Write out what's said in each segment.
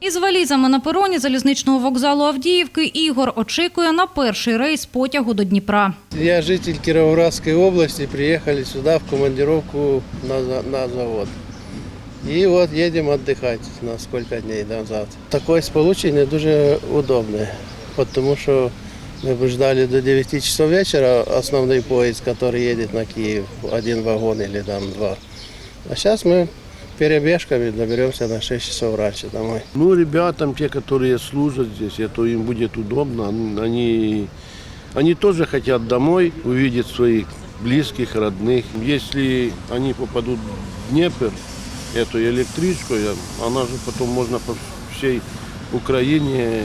Із валізами на пероні залізничного вокзалу Авдіївки Ігор очікує на перший рейс потягу до Дніпра. Я житель Кировоградской области, приехали сюда в командировку на, за- на завод. И вот едем отдыхать на сколько дней назад. Такое сполучение дуже удобное, потому что мы бы ждали до 9 часов вечера основной поезд, который едет на Киев, один вагон или там два. А сейчас мы перебежками доберемся на 6 часов раньше домой. Ну, ребятам, те, которые служат здесь, это им будет удобно. Они, они тоже хотят домой увидеть своих близких, родных. Если они попадут в Днепр, эту электричку, я- она же потом можно по всей Украине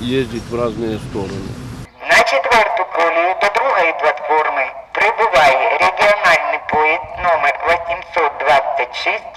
ездить в разные стороны. На четверту колію до другої платформи прибуває регіональний поїзд номер 826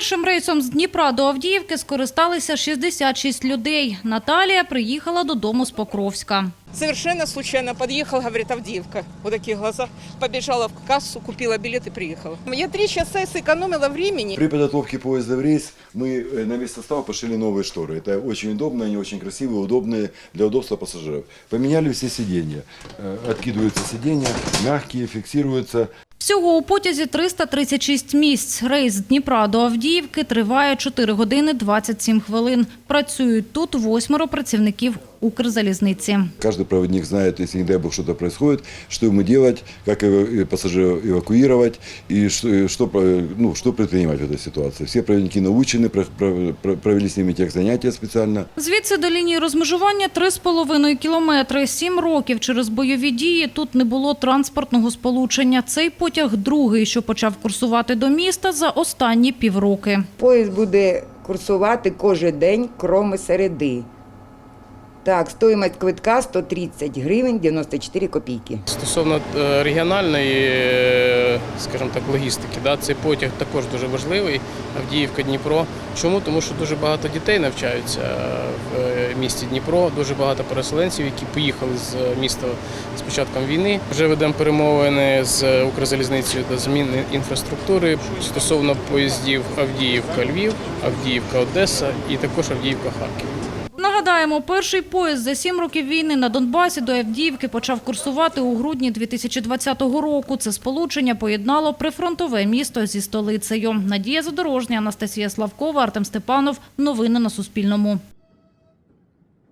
Першим рейсом з Дніпра до Авдіївки скористалися 66 людей. Наталія приїхала додому з Покровська. Совершенно случайно подъехал, говорит, Авдеевка. Вот такие глаза. Побежала в кассу, купила билет и приехала. Я три часа сэкономила времени. При подготовке поезда в рейс мы э, на весь состав пошили новые шторы. Это очень удобно, они очень красивые, удобные для удобства пассажиров. Поменяли все сиденья. Э, Откидываются сиденья, мягкие, фиксируются. Всього у потязі 336 місць. Рейс з Дніпра до Авдіївки триває 4 години 27 хвилин. Працюють тут восьмеро працівників Укрзалізниці. Каждый проводник знает, если, не дай бог, что-то происходит, что ему делать, как эва- пассажиров эвакуировать и что, э, что, про- ну, что предпринимать в этой ситуации. Все проводники научены, про- про- про- провели с ними тех занятия специально. Звідси до лінії розмежування 3,5 кілометри. Сім років через бойові дії тут не було транспортного сполучення. Цей потяг другий, що почав курсувати до міста за останні півроки. Поїзд буде курсувати кожен день, кроме середи. Так, стоїмость квитка 130 гривень 94 копійки. Стосовно е, регіональної, е, скажімо так, логістики, да, цей потяг також дуже важливий. Авдіївка, Дніпро. Чому? Тому що дуже багато дітей навчаються в е, місті Дніпро, дуже багато переселенців, які поїхали з міста з початком війни. Вже ведемо перемовини з Укрзалізницею до зміни інфраструктури стосовно поїздів Авдіївка, Львів, Авдіївка, Одеса і також Авдіївка, Харків. Нагадаємо, перший поїзд за сім років війни на Донбасі до Авдіївки почав курсувати у грудні 2020 року. Це сполучення поєднало прифронтове місто зі столицею. Надія Задорожня, Анастасія Славкова, Артем Степанов. Новини на Суспільному.